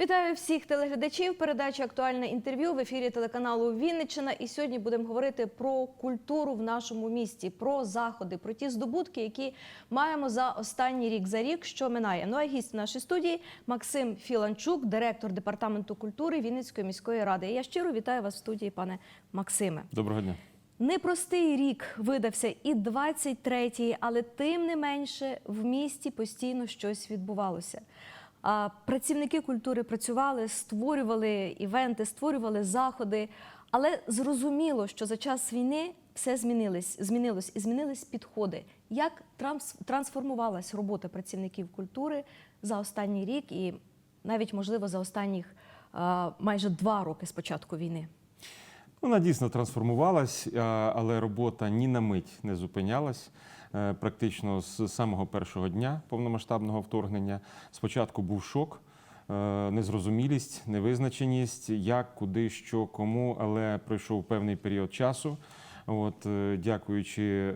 Вітаю всіх телеглядачів. Передача актуальне інтерв'ю в ефірі телеканалу Вінниччина. І сьогодні будемо говорити про культуру в нашому місті, про заходи, про ті здобутки, які маємо за останній рік за рік, що минає. Ну а гість в нашій студії Максим Філанчук, директор департаменту культури Вінницької міської ради. Я щиро вітаю вас в студії, пане Максиме. Доброго дня. Непростий рік видався і 23-й, але тим не менше в місті постійно щось відбувалося. Працівники культури працювали, створювали івенти, створювали заходи. Але зрозуміло, що за час війни все змінилось, змінилось і змінились підходи. Як транс- трансформувалась робота працівників культури за останній рік і навіть, можливо, за останніх майже два роки з початку війни? Вона дійсно трансформувалась, але робота ні на мить не зупинялась. Е, Практично з самого першого дня повномасштабного вторгнення. Спочатку був шок, е, незрозумілість, невизначеність, як, куди, що, кому, але пройшов певний період часу. От, е, дякуючи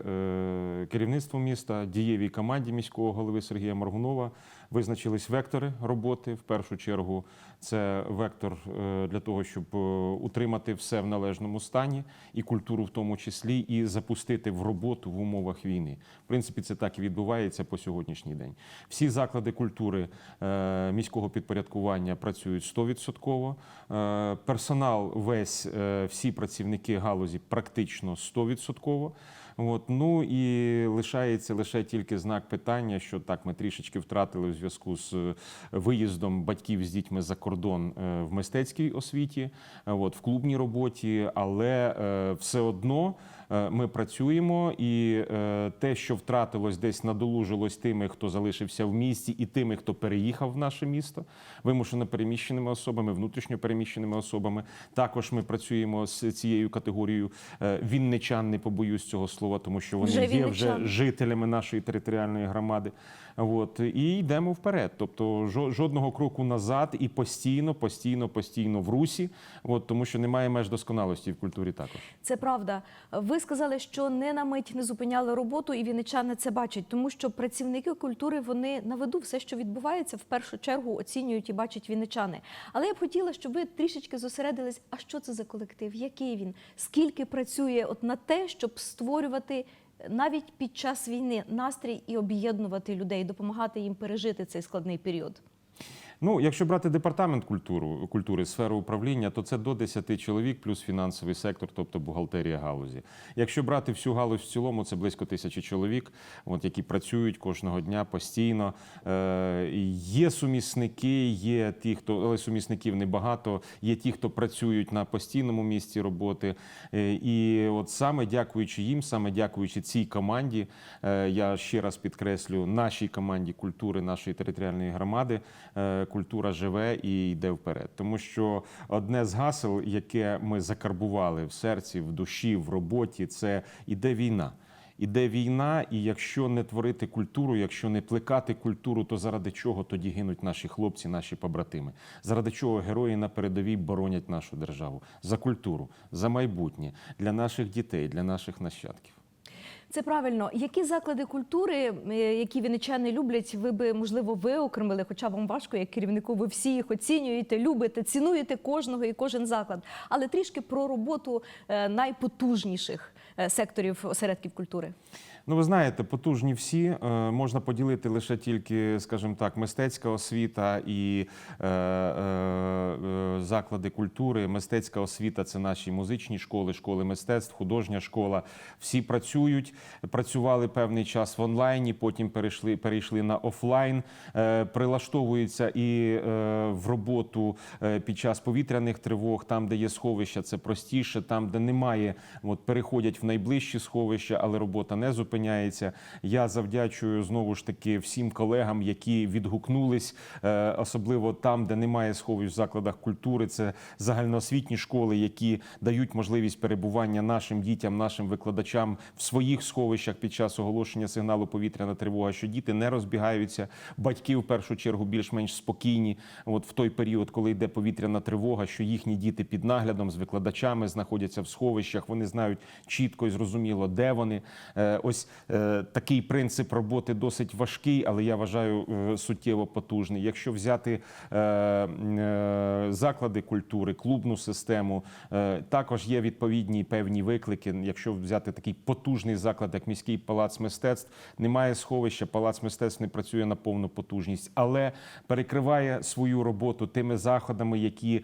керівництву міста, дієвій команді міського голови Сергія Маргунова, визначились вектори роботи. В першу чергу це вектор е, для того, щоб е, утримати все в належному стані, і культуру в тому числі, і запустити в роботу в умовах війни. В принципі, це так і відбувається по сьогоднішній день. Всі заклади культури е, міського підпорядкування працюють 100%. Е, Персонал весь, всі працівники галузі практично 100%. От, ну і лишається лише тільки знак питання, що так ми трішечки втратили в зв'язку з виїздом батьків з дітьми за кордон е, в мистецькій освіті, е, от, в клубній роботі, але е, все одно ми працюємо, і е, те, що втратилось, десь надолужилось тими, хто залишився в місті, і тими, хто переїхав в наше місто, вимушено переміщеними особами, внутрішньо переміщеними особами. Також ми працюємо з цією категорією е, вінничан, не побоюсь цього слова, тому що вони Вже є вже жителями нашої територіальної громади. От і йдемо вперед. Тобто жо- жодного кроку назад і постійно, постійно, постійно в русі. От тому, що немає меж досконалості в культурі також. Це правда. Ви сказали, що не на мить не зупиняли роботу, і вінничани це бачать, тому що працівники культури вони на виду все, що відбувається, в першу чергу оцінюють і бачать вінничани. Але я б хотіла, щоб ви трішечки зосередились, а що це за колектив, який він, скільки працює от на те, щоб створювати. Навіть під час війни настрій і об'єднувати людей, допомагати їм пережити цей складний період. Ну, якщо брати департамент культуру, культури, сферу управління, то це до 10 чоловік плюс фінансовий сектор, тобто бухгалтерія галузі. Якщо брати всю галузь в цілому, це близько тисячі чоловік, от, які працюють кожного дня постійно. Е, є сумісники, є ті, хто але сумісників небагато. Є ті, хто працюють на постійному місці роботи. Е, і от саме дякуючи їм, саме дякуючи цій команді, е, я ще раз підкреслю, нашій команді культури, нашої територіальної громади, е, культура живе і йде вперед. Тому що одне з гасел, яке ми закарбували в серці, в душі, в роботі, це іде війна. Іде війна, і якщо не творити культуру, якщо не плекати культуру, то заради чого тоді гинуть наші хлопці, наші побратими? Заради чого герої на передовій боронять нашу державу за культуру, за майбутнє для наших дітей, для наших нащадків. Це правильно. Які заклади культури, е, які віничани люблять, ви би можливо виокремили, хоча вам важко, як керівнику, ви всі їх оцінюєте, любите, цінуєте кожного і кожен заклад. Але трішки про роботу е, найпотужніших е, секторів осередків культури. Ну, ви знаєте, потужні всі Е, можна поділити лише тільки, скажімо так, мистецька освіта і е, е, е, заклади культури. Мистецька освіта це наші музичні школи, школи мистецтв, художня школа. Всі працюють, працювали певний час в онлайні, потім перейшли, перейшли на офлайн, е, прилаштовуються і е, в роботу е, під час повітряних тривог, там, де є сховища, це простіше, там, де немає, от переходять в найближчі сховища, але робота не зупиняється. Я завдячую знову ж таки всім колегам, які відгукнулись, е, особливо там, де немає сховищ в закладах культури. Це загальноосвітні школи, які дають можливість перебування нашим дітям, нашим викладачам в своїх сховищах під час оголошення сигналу повітряна тривога, що діти не розбігаються. Батьки в першу чергу більш-менш спокійні. От в той період, коли йде повітряна тривога, що їхні діти під наглядом з викладачами знаходяться в сховищах. Вони знають, чітко і зрозуміло, де вони. Е, Ось е, такий принцип роботи досить важкий, але я вважаю е, суттєво потужний. Якщо взяти е, заклади культури, клубну систему, також є відповідні певні виклики. Якщо взяти такий потужний заклад, як міський палац мистецтв, немає сховища, палац мистецтв не працює на повну потужність, але перекриває свою роботу тими заходами, які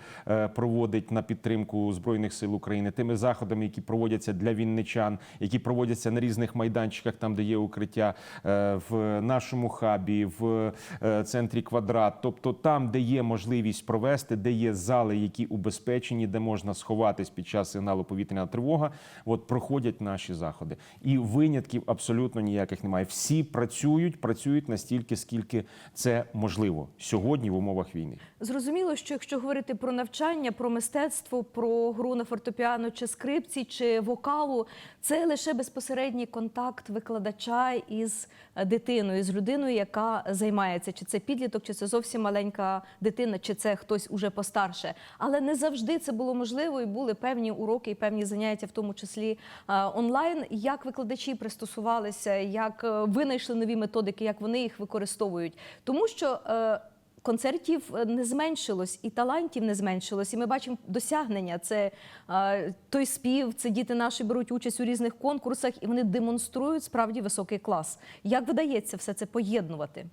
проводить на підтримку збройних сил України, тими заходами, які проводяться для вінничан, які проводяться на різних майданчиках, там де є укриття е, в нашому хабі, в е, центрі квадрат, тобто там, де є можливість провести, де є зали, які убезпечені, де можна сховатись під час сигналу повітряна тривога. От проходять наші заходи, і винятків абсолютно ніяких немає. Всі працюють, працюють настільки, скільки це можливо сьогодні в умовах війни. Зрозуміло, що якщо говорити про навчання, про мистецтво, про гру на фортепіано чи скрипці, чи вокалу, це лише безпосередній контакт викладача із е, дитиною, з людиною, яка займається, чи це підліток, чи це зовсім маленька дитина, чи це хтось уже постарше. Але не завжди це було можливо, і були певні уроки і певні заняття, в тому числі е, онлайн. Як викладачі пристосувалися, як е, винайшли нові методики, як вони їх використовують, тому що. Концертів е, не зменшилось, і талантів не зменшилось. І ми бачимо досягнення. Це е, той спів, це діти наші беруть участь у різних конкурсах, і вони демонструють справді високий клас. Як вдається все це поєднувати?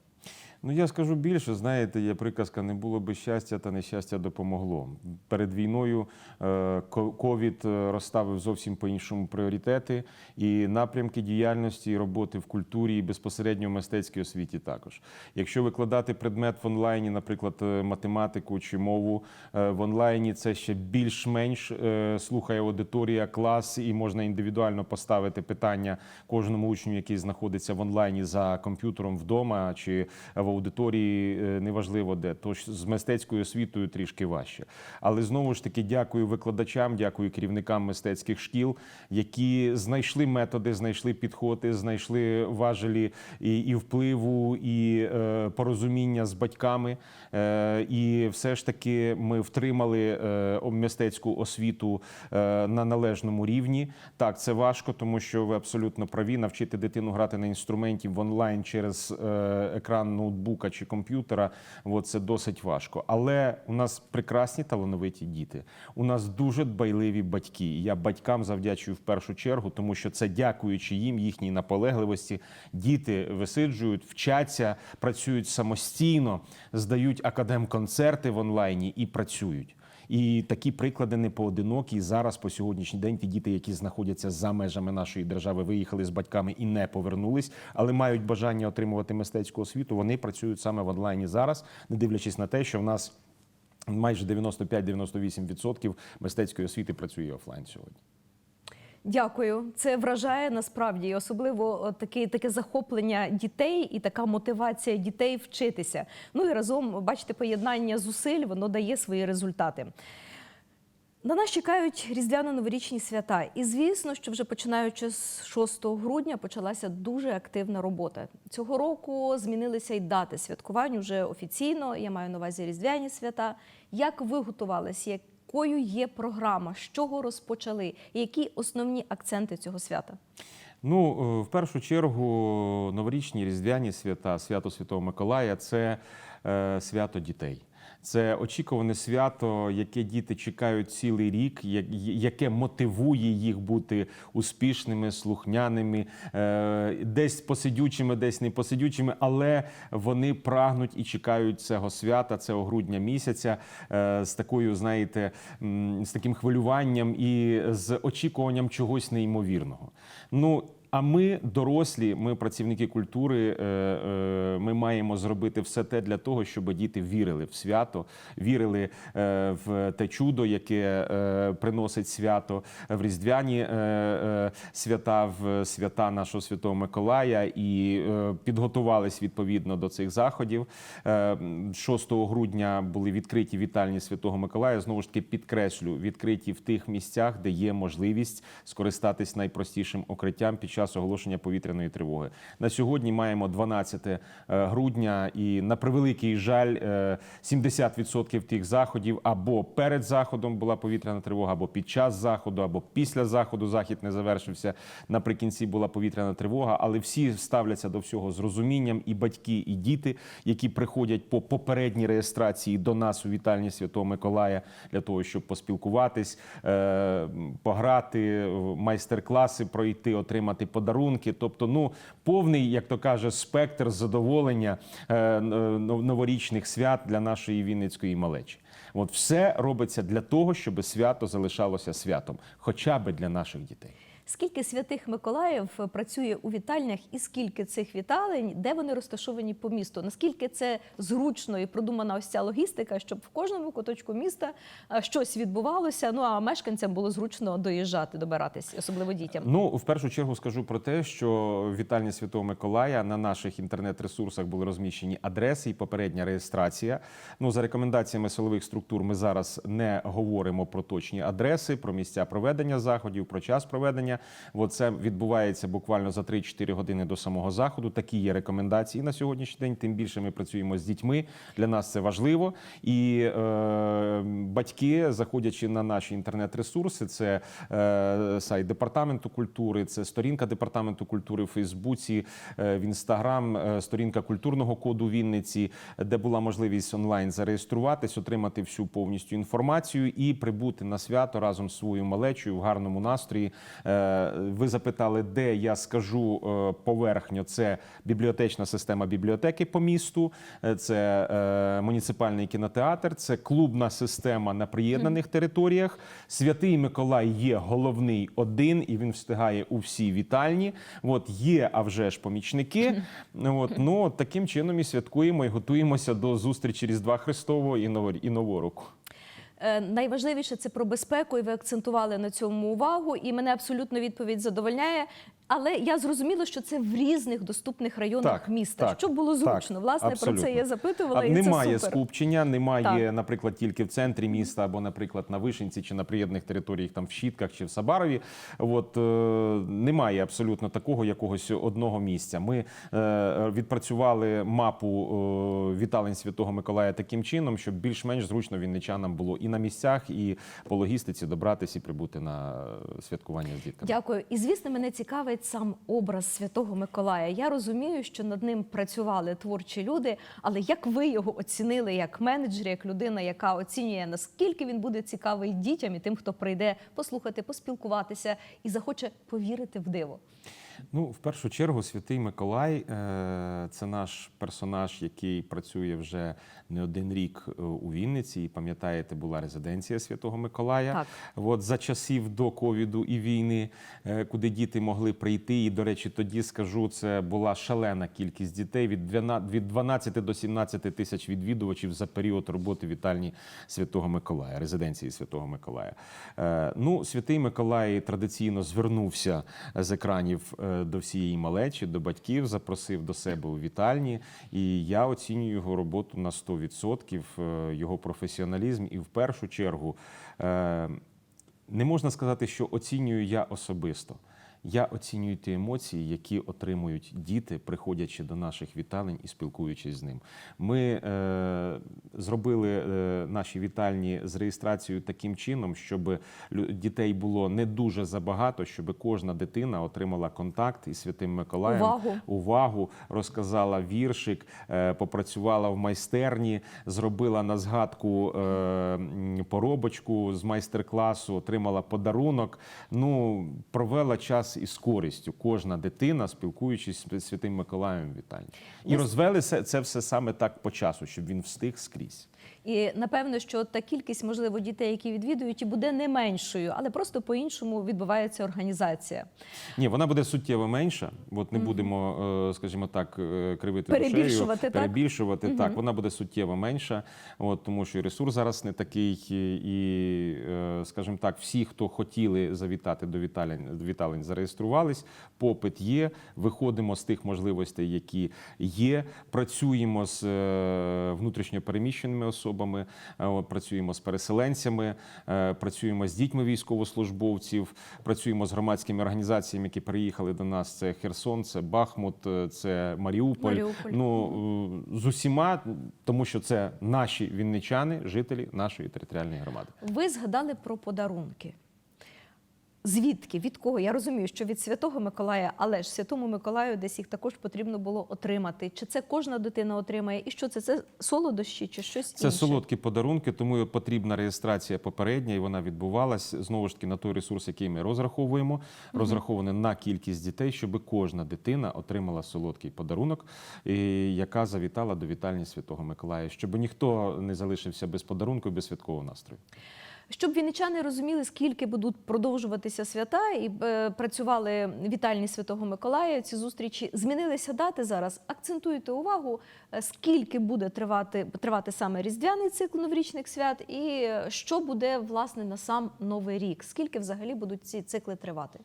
Ну я скажу більше, знаєте, є приказка: не було би щастя, та нещастя допомогло. Перед війною е, ковід е, розставив зовсім по-іншому пріоритети і напрямки діяльності і роботи в культурі і безпосередньо в мистецькій освіті також. Якщо викладати предмет в онлайні, наприклад, е, математику чи мову в онлайні, це ще більш-менш слухає аудиторія, клас, і можна індивідуально поставити питання кожному учню, який знаходиться в онлайні за комп'ютером вдома чи в аудиторії, е, неважливо де. Тож з мистецькою освітою трішки важче. Але знову ж таки дякую викладачам, дякую керівникам мистецьких шкіл, які знайшли методи, знайшли підходи, знайшли важелі і, і впливу, і е, порозуміння з батьками. Е, і все ж таки ми втримали е, мистецьку освіту е, на належному рівні. Так, це важко, тому що ви абсолютно праві. Навчити дитину грати на інструменті в онлайн через е, екран ноутбука чи комп'ютера. Це досить важко. Але у нас прекрасні талановиті діти. У нас дуже дбайливі батьки. Я батькам завдячую в першу чергу, тому що це дякуючи їм, їхній наполегливості. Діти висиджують, вчаться, працюють самостійно, здають академконцерти в онлайні і працюють. І такі приклади не поодинокі. Зараз по сьогоднішній день ті діти, які знаходяться за межами нашої держави, виїхали з батьками і не повернулись, але мають бажання отримувати мистецьку освіту. Вони працюють саме в онлайні зараз, не дивлячись на те, що в нас майже 95-98% мистецької освіти працює офлайн сьогодні. Дякую. Це вражає насправді, особливо таке, таке захоплення дітей і така мотивація дітей вчитися. Ну і разом, бачите, поєднання зусиль воно дає свої результати. На нас чекають різдвяно-новорічні свята. І звісно, що вже починаючи з 6 грудня почалася дуже активна робота. Цього року змінилися й дати святкувань вже офіційно. Я маю на увазі різдвяні свята. Як ви готувалися? Якою є програма? З чого розпочали? І які основні акценти цього свята? Ну, е, в першу чергу, новорічні різдвяні свята, свято Святого Миколая це е, свято дітей. Це очікуване свято, яке діти чекають цілий рік, яке мотивує їх бути успішними, слухняними, е, десь посидючими, десь не посидючими, але вони прагнуть і чекають цього свята, цього грудня місяця, е, з такою, знаєте, з таким хвилюванням і з очікуванням чогось неймовірного. Ну, а ми, дорослі, ми працівники культури, е, е, ми маємо зробити все те для того, щоб діти вірили в свято, вірили е, в те чудо, яке приносить свято в різдвяні свята, в свята нашого святого Миколая, і підготувались відповідно до цих заходів. Е, 6 грудня були відкриті вітальні Святого Миколая. Знову ж таки підкреслю, відкриті в тих місцях, де є можливість скористатись найпростішим укриттям під час оголошення повітряної тривоги. На сьогодні маємо 12 е, грудня, і на превеликий жаль, е, 70% тих заходів або перед заходом була повітряна тривога, або під час заходу, або після заходу захід не завершився. Наприкінці була повітряна тривога, але всі ставляться до всього з розумінням, і батьки, і діти, які приходять по попередній реєстрації до нас у вітальні Святого Миколая для того, щоб поспілкуватись, е, пограти, майстер-класи пройти, отримати подарунки. Тобто, ну повний, як то каже, спектр задоволення е, новорічних свят для нашої Вінницької малечі. От все робиться для того, щоб свято залишалося святом, хоча б для наших дітей. Скільки святих Миколаїв е, працює у вітальнях, і скільки цих віталень, де вони розташовані по місту? Наскільки це зручно і продумана ось ця логістика, щоб в кожному куточку міста е, щось відбувалося? Ну а мешканцям було зручно доїжджати, добиратись, особливо дітям. Ну, в першу чергу скажу про те, що вітальні Святого Миколая на наших інтернет-ресурсах були розміщені адреси і попередня реєстрація. Ну, за рекомендаціями силових структур, ми зараз не говоримо про точні адреси, про місця проведення заходів, про час проведення. От це відбувається буквально за 3-4 години до самого заходу. Такі є рекомендації на сьогоднішній день. Тим більше ми працюємо з дітьми. Для нас це важливо. І е, батьки, заходячи на наші інтернет-ресурси, це е, сайт департаменту культури, це сторінка департаменту культури в Фейсбуці, е, в Інстаграм, е, сторінка культурного коду Вінниці, де була можливість онлайн зареєструватись, отримати всю повністю інформацію і прибути на свято разом з своєю малечою в гарному настрої. Е, Ви запитали, де я скажу е, поверхньо. Це бібліотечна система бібліотеки по місту, е, це е, муніципальний кінотеатр, це клубна система на приєднаних територіях. Святий Миколай є головний один, і він встигає у всі вітальні. От є, а вже ж помічники. От ну таким чином і святкуємо і готуємося до зустрічі Різдва Христового і Ново- Найважливіше це про безпеку, і ви акцентували на цьому увагу. І мене абсолютно відповідь задовольняє. Але я зрозуміла, що це в різних доступних районах Так, міста, так, щоб було зручно. так, Власне, про це я запитувала. А і немає це супер. скупчення, немає, Так. наприклад, тільки в центрі міста, або, наприклад, на Вишенці чи на приєднаних територіях, там в Щітках чи в Сабарові. От е, немає абсолютно такого якогось одного місця. Ми е, відпрацювали мапу е, віталень Святого Миколая таким чином, щоб більш-менш зручно вінничанам було і на місцях, і по логістиці добратися і прибути на е, святкування з дітками. Дякую. І звісно, мене цікавить сам образ Святого Миколая. Я розумію, що над ним працювали творчі люди, але як ви його оцінили як менеджер, як людина, яка оцінює наскільки він буде цікавий дітям і тим, хто прийде послухати, поспілкуватися і захоче повірити в диво? Ну, в першу чергу, святий Миколай е, це наш персонаж, який працює вже не один рік е, у Вінниці. І пам'ятаєте, була резиденція Святого Миколая. Так. От за часів до ковіду і війни, е, куди діти могли прийти. І, до речі, тоді скажу, це була шалена кількість дітей від 12 до 17 тисяч відвідувачів за період роботи вітальні Святого Миколая, резиденції Святого Миколая. Ну, святий Миколай традиційно звернувся з екранів до всієї малечі, до батьків, запросив до себе у вітальні. І я оцінюю його роботу на 100%, е, його професіоналізм. І в першу чергу е, не можна сказати, що оцінюю я особисто. Я оцінюю ті емоції, які отримують діти, приходячи до наших віталень і спілкуючись з ним. Ми е, зробили е, наші вітальні з реєстрацією таким чином, щоб дітей було не дуже забагато, щоб кожна дитина отримала контакт із святим Миколаєм, Увагу. увагу, розказала віршик, е, попрацювала в майстерні, зробила на згадку е, поробочку з майстер-класу, отримала подарунок. Ну, провела час із користю. Кожна дитина, спілкуючись з Святим Миколаєм в вітальні. І розвели це, все саме так по часу, щоб він встиг скрізь. І напевно, що та кількість, можливо, дітей, які відвідують, і буде не меншою, але просто по-іншому відбувається організація. Ні, вона буде суттєво менша. От не будемо, е, скажімо так, е, кривити Перебільшувати, душею, так? перебільшувати. Так, вона буде суттєво менша, от, тому що і ресурс зараз не такий, і, е, скажімо так, всі, хто хотіли завітати до віталень, до віталень, зареєструвались. Попит є. Виходимо з тих можливостей, які є. Працюємо з е, внутрішньо переміщеними особами, е, працюємо з переселенцями, е, працюємо з дітьми військовослужбовців, працюємо з громадськими організаціями, які приїхали до нас. Це Херсон, це Бахмут, це Маріуполь. Маріуполь. Ну з усіма, тому що це наші вінничани, жителі нашої територіальної громади. Ви згадали про подарунки. Звідки? Від кого? Я розумію, що від Святого Миколая, але ж Святому Миколаю десь їх також потрібно було отримати. Чи це кожна дитина отримає? І що це? Це солодощі чи щось Це інше? солодкі подарунки, тому потрібна реєстрація попередня, і вона відбувалась знову ж таки на той ресурс, який ми розраховуємо. Розрахований на кількість дітей, щоб кожна дитина отримала солодкий подарунок, яка завітала до вітальні Святого Миколая, щоб ніхто не залишився без подарунку без святкового настрою. Щоб вінничани розуміли, скільки будуть продовжуватися свята і е, працювали вітальні Святого Миколая. Ці зустрічі змінилися дати зараз. Акцентуйте увагу, е, скільки буде тривати тривати саме різдвяний цикл новорічних свят, і е, що буде власне на сам новий рік. Скільки взагалі будуть ці цикли тривати?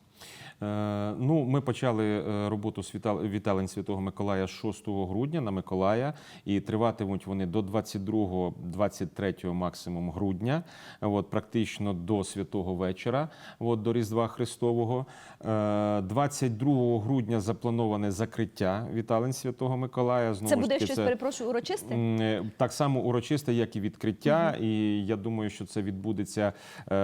Е, Ну, ми почали е, роботу з віталень Святого Миколая з 6 грудня на Миколая, і триватимуть вони до 22-23 максимум грудня, от, практично до святого вечора, от, до Різдва Христового. Е, 22 грудня заплановане закриття віталень Святого Миколая. Знову Це буде таки, щось, перепрошую, урочисте? Е, Так само урочисте, як і відкриття. І я думаю, що це відбудеться е,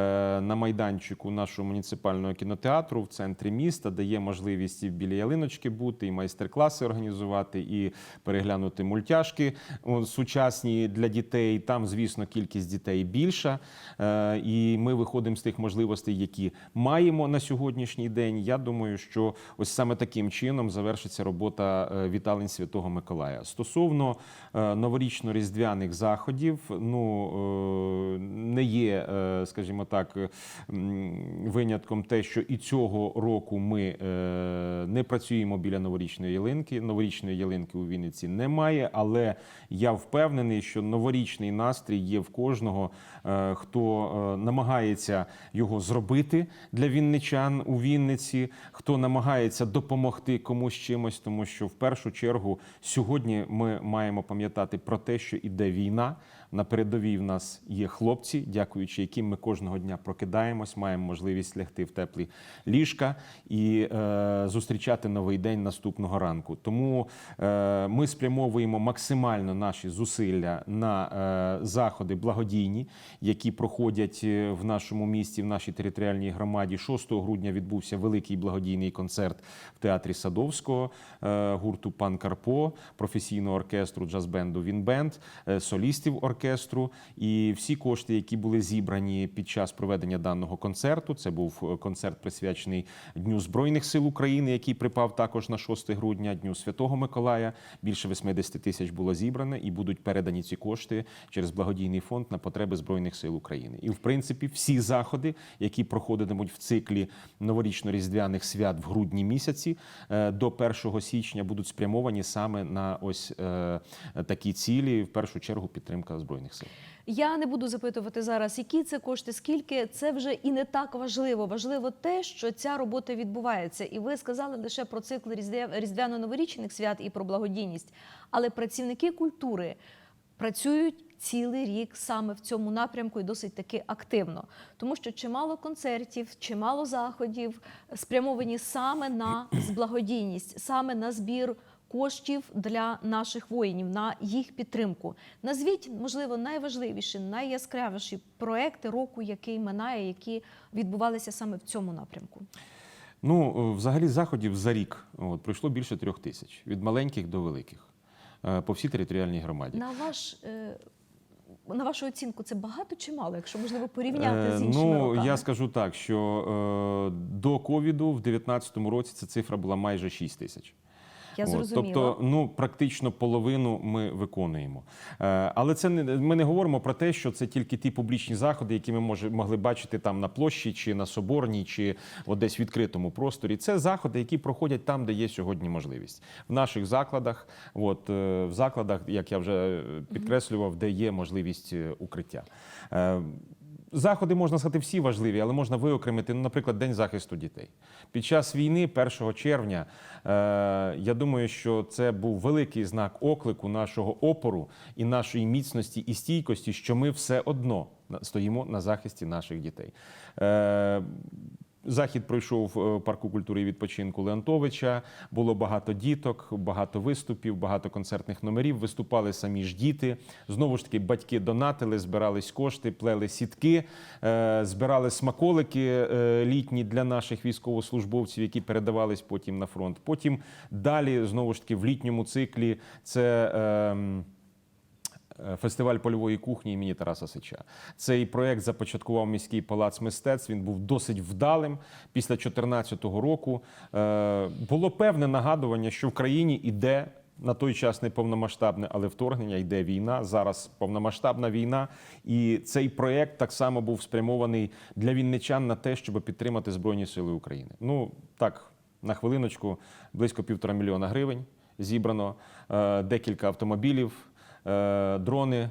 на майданчику нашого муніципального кінотеатру в центрі міста, де є можливість і біля ялиночки бути, і майстер-класи організувати, і переглянути мультяшки сучасні для дітей. Там, звісно, кількість дітей більша. І ми виходимо з тих можливостей, які маємо на сьогоднішній день. Я думаю, що ось саме таким чином завершиться робота е, віталень Святого Миколая. Стосовно е, новорічно-різдвяних заходів, ну е, не є, скажімо так, винятком те, що і цього року ми не працюємо біля новорічної ялинки. Новорічної ялинки у Вінниці немає, але я впевнений, що новорічний настрій є в кожного, е, е, намагається його зробити для вінничан у Вінниці, хто намагається допомогти комусь чимось, тому що в першу чергу сьогодні ми маємо пам'ятати про те, що іде війна. На передовій в нас є хлопці, дякуючи яким ми кожного дня прокидаємось, маємо можливість лягти в теплі ліжка і е, зустрічати новий день наступного ранку. Тому е, ми спрямовуємо максимально наші зусилля на е, заходи благодійні, які проходять е, в нашому місті, в нашій територіальній громаді. 6 грудня відбувся великий благодійний концерт в театрі Садовського е, гурту Пан Карпо, професійного оркестру джаз-бенду Вінбенд, е, солістів оркестру. І всі кошти, які були зібрані під час проведення даного концерту, це був е, концерт присвячений Дню Збройних сил України, який припав також на 6 грудня, Дню Святого Миколая. Більше 80 тисяч було зібрано і будуть передані ці кошти через благодійний фонд на потреби Збройних сил України. І в принципі, всі заходи, які проходитимуть в циклі новорічно-різдвяних свят в грудні місяці е, до 1 січня, будуть спрямовані саме на ось е, такі цілі. В першу чергу підтримка збройних сил. Я не буду запитувати зараз, які це кошти, скільки це вже і не так важливо. Важливо те, що ця робота відбувається. І ви сказали лише про цикл різдвя- різдвяно-новорічних свят і про благодійність. Але працівники культури працюють цілий рік саме в цьому напрямку і досить таки активно, тому що чимало концертів, чимало заходів спрямовані саме на благодійність, саме на збір коштів для наших воїнів на їх підтримку. Назвіть, можливо, найважливіші, найяскравіші проекти року, який минає, які відбувалися саме в цьому напрямку. Ну, е, взагалі, заходів за рік от, пройшло більше трьох тисяч від маленьких до великих е, по всій територіальній громаді. На ваш е, на вашу оцінку, це багато чи мало, якщо можливо порівняти з іншими ну, роками? я скажу так, що до ковіду в 2019 році ця цифра була майже 6 тисяч. Я От. Тобто, ну практично половину ми виконуємо. Е, але це не ми не говоримо про те, що це тільки ті публічні заходи, які ми може, могли бачити там на площі, чи на соборній, чи от десь в відкритому просторі. Це заходи, які проходять там, де є сьогодні можливість. В наших закладах, от е, в закладах, як я вже підкреслював, де є можливість е, укриття. Заходи можна сказати всі важливі, але можна виокремити, ну, наприклад, День захисту дітей. Під час війни, 1 червня, е, я думаю, що це був великий знак оклику нашого опору і нашої міцності і стійкості, що ми все одно стоїмо на захисті наших дітей. Е, Захід пройшов е, парку культури і відпочинку Леонтовича. Було багато діток, багато виступів, багато концертних номерів. Виступали самі ж діти. Знову ж таки, батьки донатили, збирались кошти, плели сітки, е, збирали смаколики е, літні для наших військовослужбовців, які передавались потім на фронт. Потім далі, знову ж таки, в літньому циклі це. Е, Фестиваль польової кухні імені Тараса Сича. Цей проект започаткував міський палац мистецтв. Він був досить вдалим. Після 2014 року е, було певне нагадування, що в країні іде на той час не повномасштабне, але вторгнення йде війна. Зараз повномасштабна війна. І цей проект так само був спрямований для вінничан на те, щоб підтримати Збройні Сили України. Ну так, на хвилиночку, близько півтора мільйона гривень зібрано, е, декілька автомобілів дрони.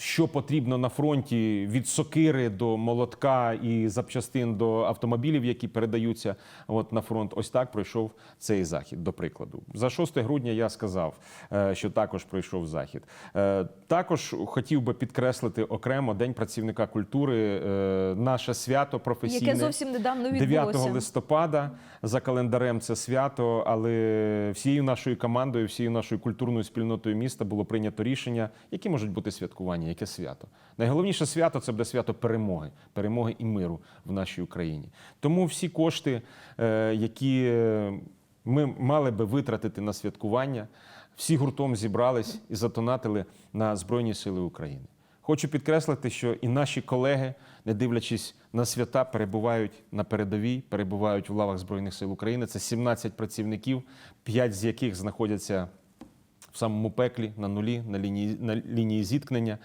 Що потрібно на фронті від сокири до молотка і запчастин до автомобілів, які передаються от, на фронт. Ось так пройшов цей захід, до прикладу. За 6 грудня я сказав, е, що також пройшов захід. Е, Також хотів би підкреслити окремо День працівника культури, е, наше свято професійне. Яке зовсім недавно 9 відбулося. листопада за календарем це свято, але всією нашою командою, всією нашою культурною спільнотою міста було прийнято рішення, які можуть бути святкування, яке свято. Найголовніше свято це буде свято перемоги, перемоги і миру в нашій Україні. Тому всі кошти, е, які ми мали би витратити на святкування, всі гуртом зібрались і затонатили на Збройні Сили України. Хочу підкреслити, що і наші колеги, не дивлячись на свята, перебувають на передовій, перебувають в лавах Збройних сил України. Це 17 працівників, 5 з яких знаходяться в самому пеклі, на нулі, на лінії, на лінії зіткнення.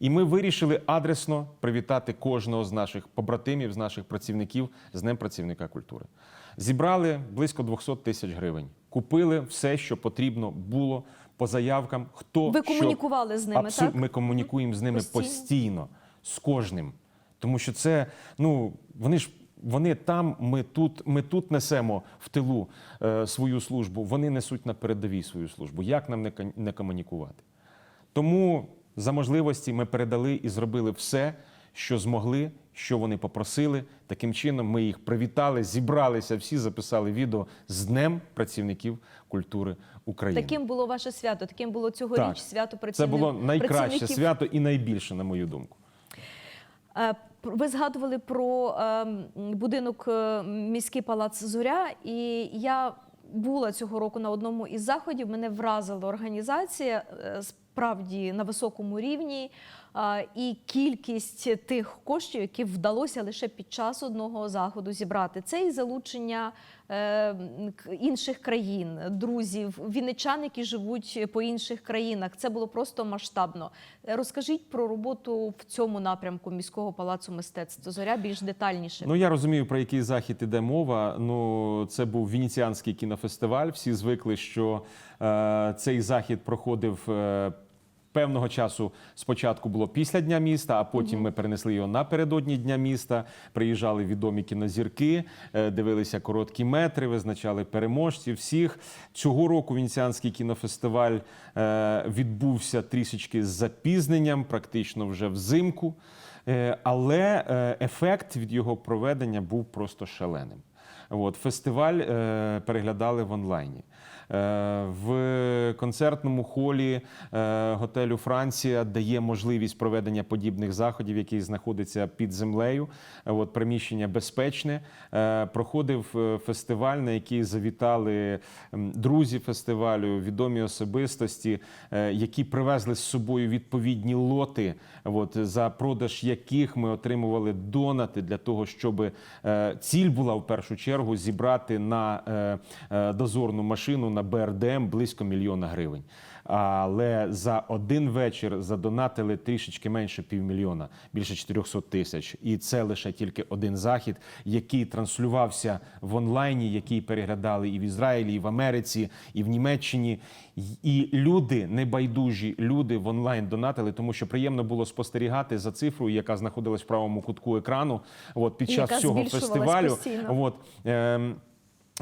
І ми вирішили адресно привітати кожного з наших побратимів, з наших працівників з Днем працівника культури. Зібрали близько 200 тисяч гривень. Купили все, що потрібно було по заявкам. Хто Ви що- комунікували з ними, Абсолютно, так? Ми комунікуємо з ними Постійно? постійно, з кожним. Тому що це, ну, вони ж. Вони там, ми тут, ми тут несемо в тилу е, свою службу, вони несуть на передовій свою службу. Як нам не, комунікувати? Тому за можливості ми передали і зробили все, що змогли, що вони попросили. Таким чином ми їх привітали, зібралися, всі записали відео з Днем працівників культури України. Таким було ваше свято, таким було цьогоріч Так. свято Це було найкраще працівників. свято і найбільше, на мою думку. Ви згадували про ем, будинок е, міський палац Зоря, і я була цього року на одному із заходів. Мене вразила організація е, справді на високому рівні. І кількість тих коштів, які вдалося лише під час одного заходу зібрати, це і залучення е, інших країн, друзів, вінничан, які живуть по інших країнах. Це було просто масштабно. Розкажіть про роботу в цьому напрямку міського палацу мистецтв Зоря більш детальніше. Ну я розумію, про який захід іде мова. Ну це був венеціанський кінофестиваль. Всі звикли, що е, цей захід проходив. Е, Певного часу спочатку було після Дня міста, а потім ми перенесли його напередодні Дня міста. Приїжджали відомі кінозірки, е, дивилися короткі метри, визначали переможців всіх. Цього року Венеціанський кінофестиваль е, відбувся трішечки з запізненням, практично вже взимку. Е, Але ефект від його проведення був просто шаленим. От, фестиваль переглядали в онлайні. Е, Концертному холі е, готелю Франція дає можливість проведення подібних заходів, який знаходиться під землею. Е, От, приміщення безпечне. Е, Проходив фестиваль, на який завітали друзі фестивалю, відомі особистості, які привезли з собою відповідні лоти, от, за продаж яких ми отримували донати для того, щоб ціль була в першу чергу зібрати на дозорну машину на БРДМ близько мільйона гривень. але за один вечір задонатили трішечки менше півмільйона, більше 400 тисяч. І це лише тільки один захід, який транслювався в онлайні, який переглядали і в Ізраїлі, і в Америці, і в Німеччині. І люди, небайдужі люди в онлайн донатили, тому що приємно було спостерігати за цифрою, яка знаходилась в правому кутку екрану. От під час яка цього фестивалю. постійно. От, ем,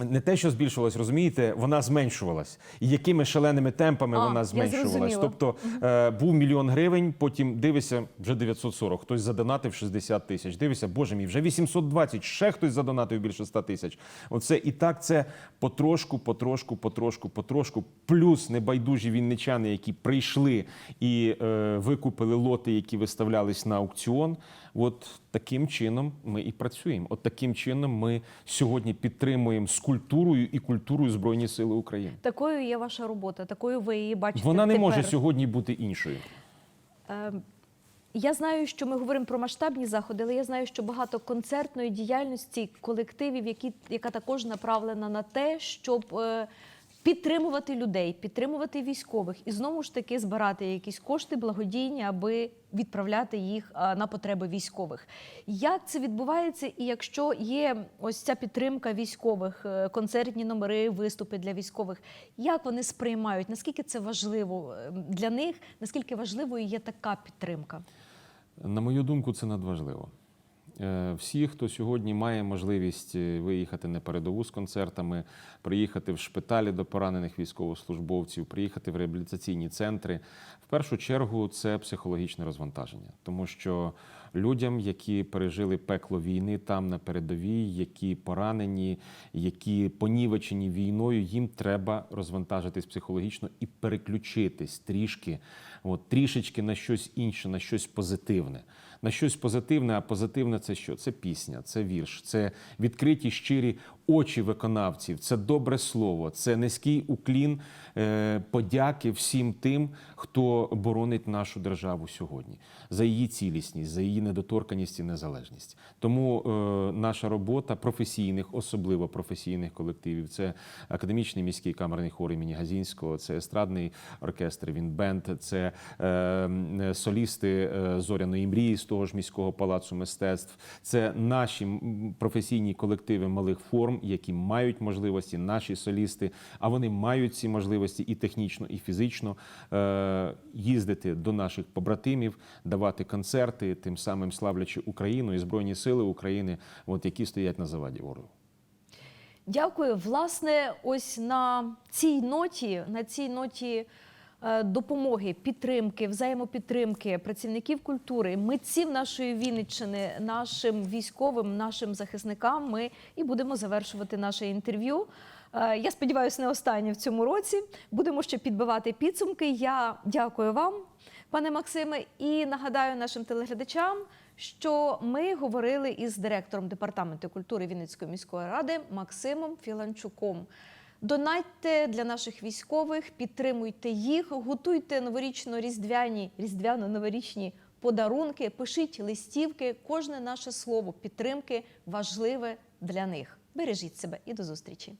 не те, що збільшувалась, розумієте, вона зменшувалась. І якими шаленими темпами А, вона зменшувалась. Тобто е, був мільйон гривень, потім дивишся, вже 940, хтось задонатив 60 тисяч. Дивишся, боже мій, вже 820, ще хтось задонатив більше 100 тисяч. Оце і так це потрошку, потрошку, потрошку, потрошку. Плюс небайдужі вінничани, які прийшли і е, викупили лоти, які виставлялись на аукціон. От таким чином ми і працюємо. От таким чином ми сьогодні підтримуємо скульптурою і культурою Збройні Сили України. Такою є ваша робота, такою ви її бачите. Вона не тепер. може сьогодні бути іншою. Е, Я знаю, що ми говоримо про масштабні заходи, але я знаю, що багато концертної діяльності колективів, які, яка також направлена на те, щоб е, підтримувати людей, підтримувати військових і знову ж таки збирати якісь кошти благодійні, аби відправляти їх на потреби військових. Як це відбувається, і якщо є ось ця підтримка військових, е, концертні номери, виступи для військових, як вони сприймають? Наскільки це важливо е, для них? Наскільки важливою є така підтримка? На мою думку, це надважливо. Е, Всі, хто сьогодні має можливість е, виїхати на передову з концертами, приїхати в шпиталі до поранених військовослужбовців, приїхати в реабілітаційні центри, в першу чергу це психологічне розвантаження, тому що людям, які пережили пекло війни там на передовій, які поранені, які понівечені війною, їм треба розвантажитись психологічно і переключитись трішки, от, трішечки на щось інше, на щось позитивне. На щось позитивне, а позитивне це що? Це пісня, це вірш, це відкриті щирі очі виконавців, це добре слово, це низький уклін е, подяки всім тим, хто боронить нашу державу сьогодні за її цілісність, за її недоторканість і незалежність. Тому е, наша робота професійних, особливо професійних колективів, це академічний міський камерний хор імені Газінського, це естрадний оркестр Вінбенд, це е, солісти зоряної мрії того ж міського палацу мистецтв. Це наші професійні колективи малих форм, які мають можливості, наші солісти, а вони мають ці можливості і технічно, і фізично е, їздити до наших побратимів, давати концерти, тим самим славлячи Україну і Збройні Сили України, от які стоять на заваді ворогу. Дякую. Власне, ось на цій ноті, на цій ноті допомоги, підтримки, взаємопідтримки працівників культури, митців нашої Вінниччини, нашим військовим, нашим захисникам. Ми і будемо завершувати наше інтерв'ю. Е, Я сподіваюся, не останнє в цьому році. Будемо ще підбивати підсумки. Я дякую вам, пане Максиме, і нагадаю нашим телеглядачам, що ми говорили із директором департаменту культури Вінницької міської ради Максимом Філанчуком. Донатьте для наших військових, підтримуйте їх, готуйте новорічно-різдвяні, різдвяно-новорічні подарунки, пишіть листівки. Кожне наше слово підтримки важливе для них. Бережіть себе і до зустрічі.